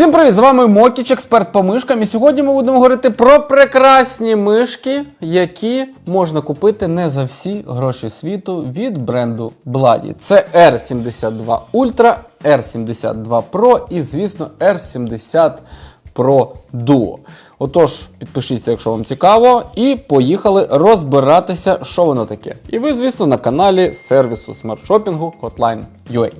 Всім привіт! З вами Мокіч, експерт по мишкам. І сьогодні ми будемо говорити про прекрасні мишки, які можна купити не за всі гроші світу від бренду Bloody. Це R72 Ultra, R72 Pro і, звісно, R70 Pro Duo. Отож, підпишіться, якщо вам цікаво, і поїхали розбиратися, що воно таке. І ви, звісно, на каналі сервісу смарт-шопінгу Hotline.ua.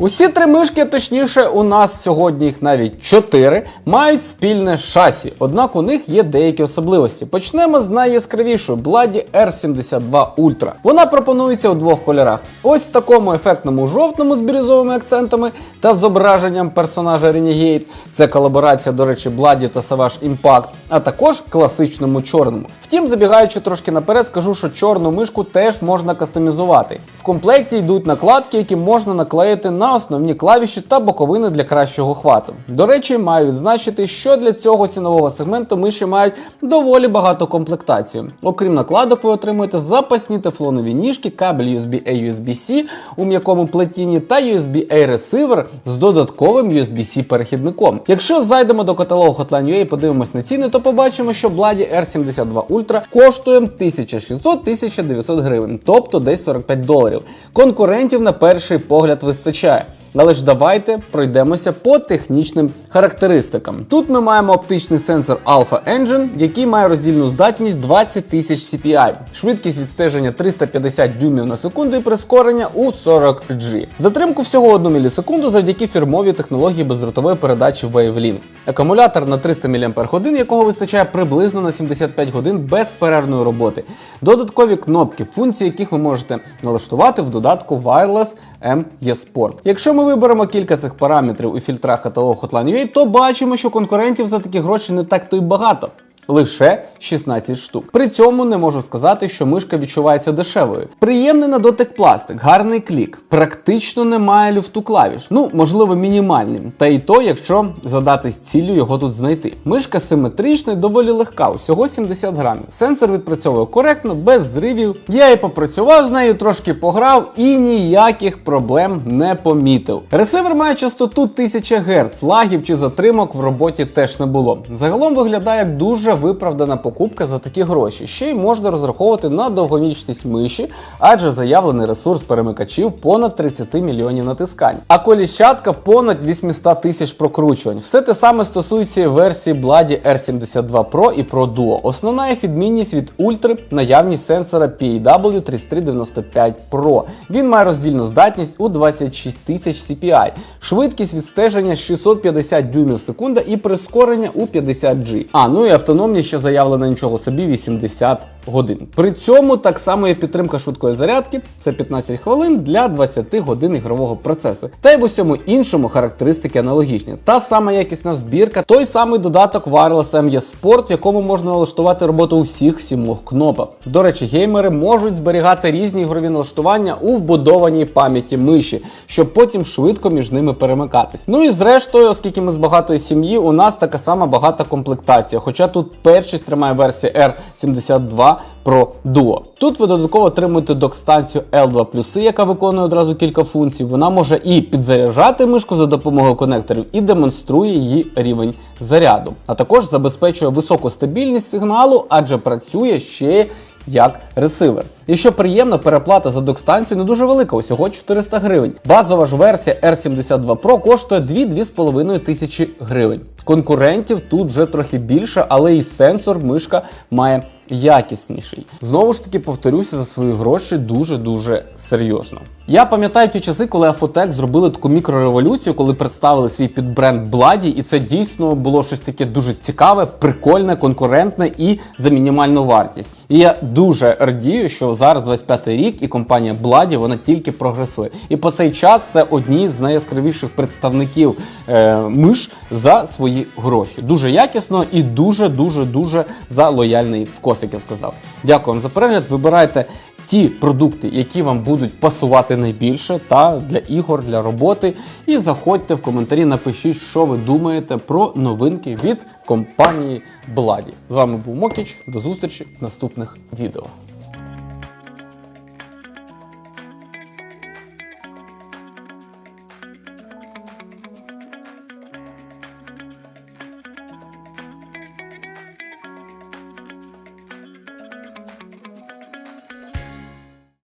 Усі три мишки, точніше, у нас сьогодні їх навіть чотири, мають спільне шасі, однак у них є деякі особливості. Почнемо з найяскравішої Bloody R72 Ultra. Вона пропонується у двох кольорах: ось в такому ефектному жовтому з бірюзовими акцентами та зображенням персонажа Renegade. Це колаборація, до речі, Bloody та Savage Impact, а також класичному чорному. Втім, забігаючи трошки наперед, скажу, що чорну мишку теж можна кастомізувати. В комплекті йдуть накладки, які можна наклеїти на основні клавіші та боковини для кращого хвату. До речі, маю відзначити, що для цього цінового сегменту миші мають доволі багато комплектацій. Окрім накладок, ви отримуєте запасні тефлонові ніжки, кабель USB-A USB-C у м'якому плетінні та USB-A ресивер з додатковим USB-C перехідником. Якщо зайдемо до каталогу Hotline.ua і подивимось на ціни, то побачимо, що Bloody R72 Ultra коштує 1600-1900 гривень, тобто десь 45 доларів. Конкурентів на перший погляд вистачає. Але ж давайте пройдемося по технічним характеристикам. Тут ми маємо оптичний сенсор Alpha Engine, який має роздільну здатність 20 тисяч CPI, швидкість відстеження 350 дюймів на секунду і прискорення у 40 G. Затримку всього 1 мілісекунду завдяки фірмовій технології бездротової передачі Wavelink. Акумулятор на 300 мАч, якого вистачає приблизно на 75 годин безперервної роботи. Додаткові кнопки, функції яких ви можете налаштувати в додатку Wireless M eSport. Якщо ми виберемо кілька цих параметрів у фільтрах каталогу Hotline.ua, то бачимо, що конкурентів за такі гроші не так то й багато. Лише 16 штук. При цьому не можу сказати, що мишка відчувається дешевою. Приємний на дотик пластик, гарний клік, практично немає люфту клавіш. Ну, можливо, мінімальний. Та й то, якщо задатись ціллю його тут знайти. Мишка симетрична і доволі легка, усього 70 грамів. Сенсор відпрацьовує коректно, без зривів. Я і попрацював з нею, трошки пограв і ніяких проблем не помітив. Ресивер має частоту 1000 Гц, лагів чи затримок в роботі теж не було. Загалом виглядає дуже виправдана покупка за такі гроші. Ще й можна розраховувати на довговічність миші, адже заявлений ресурс перемикачів понад 30 мільйонів натискань. А коліщатка понад 800 тисяч прокручувань. Все те саме стосується і версії Bloody R72 Pro і Pro Duo. Основна їх відмінність від Ultra – наявність сенсора PAW3395 Pro. Він має роздільну здатність у 26 тисяч CPI, швидкість відстеження 650 дюймів в секунду і прискорення у 50 G. А, ну і автономність ще заявлено нічого собі 80 годин. При цьому так само є підтримка швидкої зарядки, це 15 хвилин для 20 годин ігрового процесу. Та й в усьому іншому характеристики аналогічні. Та сама якісна збірка, той самий додаток Wireless ME Sport, в якому можна налаштувати роботу усіх сімох кнопок. До речі, геймери можуть зберігати різні ігрові налаштування у вбудованій пам'яті миші, щоб потім швидко між ними перемикатись. Ну і зрештою, оскільки ми з багатої сім'ї, у нас така сама багата комплектація. Хоча тут першість тримає версія R72 Pro Duo. Тут ви додатково отримуєте док-станцію L2 яка виконує одразу кілька функцій. Вона може і підзаряджати мишку за допомогою конекторів, і демонструє її рівень заряду. А також забезпечує високу стабільність сигналу, адже працює ще як ресивер. І що приємно, переплата за док-станцію не дуже велика, усього 400 гривень. Базова ж версія R72 Pro коштує 2-2,5 тисячі гривень. Конкурентів тут вже трохи більше, але і сенсор мишка має якісніший. Знову ж таки, повторюся за свої гроші дуже-дуже серйозно. Я пам'ятаю ті часи, коли Afotec зробили таку мікрореволюцію, коли представили свій підбренд Bloody, і це дійсно було щось таке дуже цікаве, прикольне, конкурентне і за мінімальну вартість. І я дуже радію, що зараз 25 рік і компанія Bloody, вона тільки прогресує. І по цей час це одні з найяскравіших представників е, миш за свої гроші. Дуже якісно і дуже дуже дуже за лояльний вкус, як я сказав. Дякую вам за перегляд. Вибирайте ті продукти, які вам будуть пасувати найбільше, та для ігор, для роботи. І заходьте в коментарі, напишіть, що ви думаєте про новинки від компанії Bloody. З вами був Мокіч. До зустрічі в наступних відео.